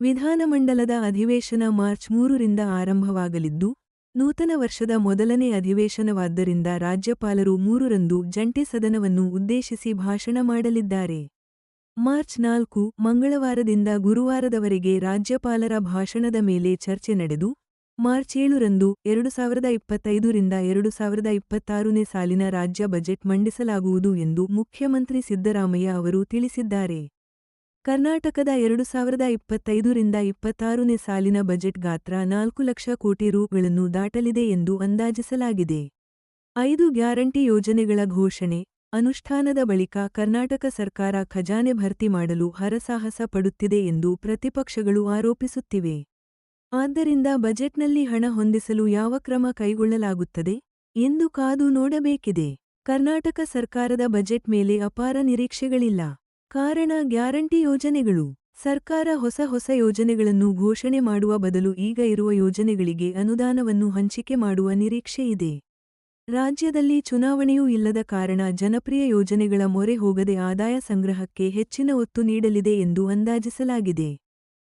ವಿಧಾನಮಂಡಲದ ಅಧಿವೇಶನ ಮಾರ್ಚ್ ಮೂರರಿಂದ ಆರಂಭವಾಗಲಿದ್ದು, ನೂತನ ವರ್ಷದ ಮೊದಲನೇ ಅಧಿವೇಶನವಾದ್ದರಿಂದ ರಾಜ್ಯಪಾಲರು ಮೂರರಂದು ಜಂಟಿ ಸದನವನ್ನು ಉದ್ದೇಶಿಸಿ ಭಾಷಣ ಮಾಡಲಿದ್ದಾರೆ. ಮಾರ್ಚ್ ನಾಲ್ಕು, ಮಂಗಳವಾರದಿಂದ ಗುರುವಾರದವರೆಗೆ ರಾಜ್ಯಪಾಲರ ಭಾಷಣದ ಮೇಲೆ ಚರ್ಚೆ ನಡೆದು, ಮಾರ್ಚ್ ಏಳರಂದು ಎರಡು ಸಾವಿರದ ಇಪ್ಪತ್ತೈದರಿಂದ ಎರಡು ಸಾವಿರದ ಇಪ್ಪತ್ತಾರನೇ ಸಾಲಿನ ರಾಜ್ಯ ಬಜೆಟ್ ಮಂಡಿಸಲಾಗುವುದು ಎಂದು ಮುಖ್ಯಮಂತ್ರಿ ಸಿದ್ದರಾಮಯ್ಯ ಅವರು ತಿಳಿಸಿದ್ದಾರೆ. ಕರ್ನಾಟಕದ ಎರಡು ಸಾವಿರದ ಇಪ್ಪತ್ತೈದರಿಂದ ಇಪ್ಪತ್ತಾರನೇ ಸಾಲಿನ ಬಜೆಟ್ ಗಾತ್ರ ನಾಲ್ಕು ಲಕ್ಷ ಕೋಟಿ ರೂಗಳನ್ನು ದಾಟಲಿದೆ ಎಂದು ಅಂದಾಜಿಸಲಾಗಿದೆ. ಐದು ಗ್ಯಾರಂಟಿ ಯೋಜನೆಗಳ ಘೋಷಣೆ, ಅನುಷ್ಠಾನದ ಬಳಿಕ ಕರ್ನಾಟಕ ಸರ್ಕಾರ ಖಜಾನೆ ಭರ್ತಿ ಮಾಡಲು ಹರಸಾಹಸ ಪಡುತ್ತಿದೆ ಎಂದು ಪ್ರತಿಪಕ್ಷಗಳು ಆರೋಪಿಸುತ್ತಿವೆ. ಆದ್ದರಿಂದ ಬಜೆಟ್ನಲ್ಲಿ ಹಣ ಹೊಂದಿಸಲು ಯಾವ ಕ್ರಮ ಕೈಗೊಳ್ಳಲಾಗುತ್ತದೆ? ಎಂದು ಕಾದು ನೋಡಬೇಕಿದೆ. ಕರ್ನಾಟಕ ಸರ್ಕಾರದ ಬಜೆಟ್ ಮೇಲೆ ಅಪಾರ ನಿರೀಕ್ಷೆಗಳಿಲ್ಲ. ಕಾರಣ ಗ್ಯಾರಂಟಿ ಯೋಜನೆಗಳು. ಸರ್ಕಾರ ಹೊಸ ಹೊಸ ಯೋಜನೆಗಳನ್ನು ಘೋಷಣೆ ಮಾಡುವ ಬದಲು ಈಗ ಇರುವ ಯೋಜನೆಗಳಿಗೆ ಅನುದಾನವನ್ನು ಹಂಚಿಕೆ ಮಾಡುವ ನಿರೀಕ್ಷೆಯಿದೆ ರಾಜ್ಯದಲ್ಲಿ ಚುನಾವಣೆಯೂ ಇಲ್ಲದ ಕಾರಣ ಜನಪ್ರಿಯ ಯೋಜನೆಗಳ ಮೊರೆ ಹೋಗದೆ ಆದಾಯ ಸಂಗ್ರಹಕ್ಕೆ ಹೆಚ್ಚಿನ ಒತ್ತು ನೀಡಲಿದೆ ಎಂದು ಅಂದಾಜಿಸಲಾಗಿದೆ.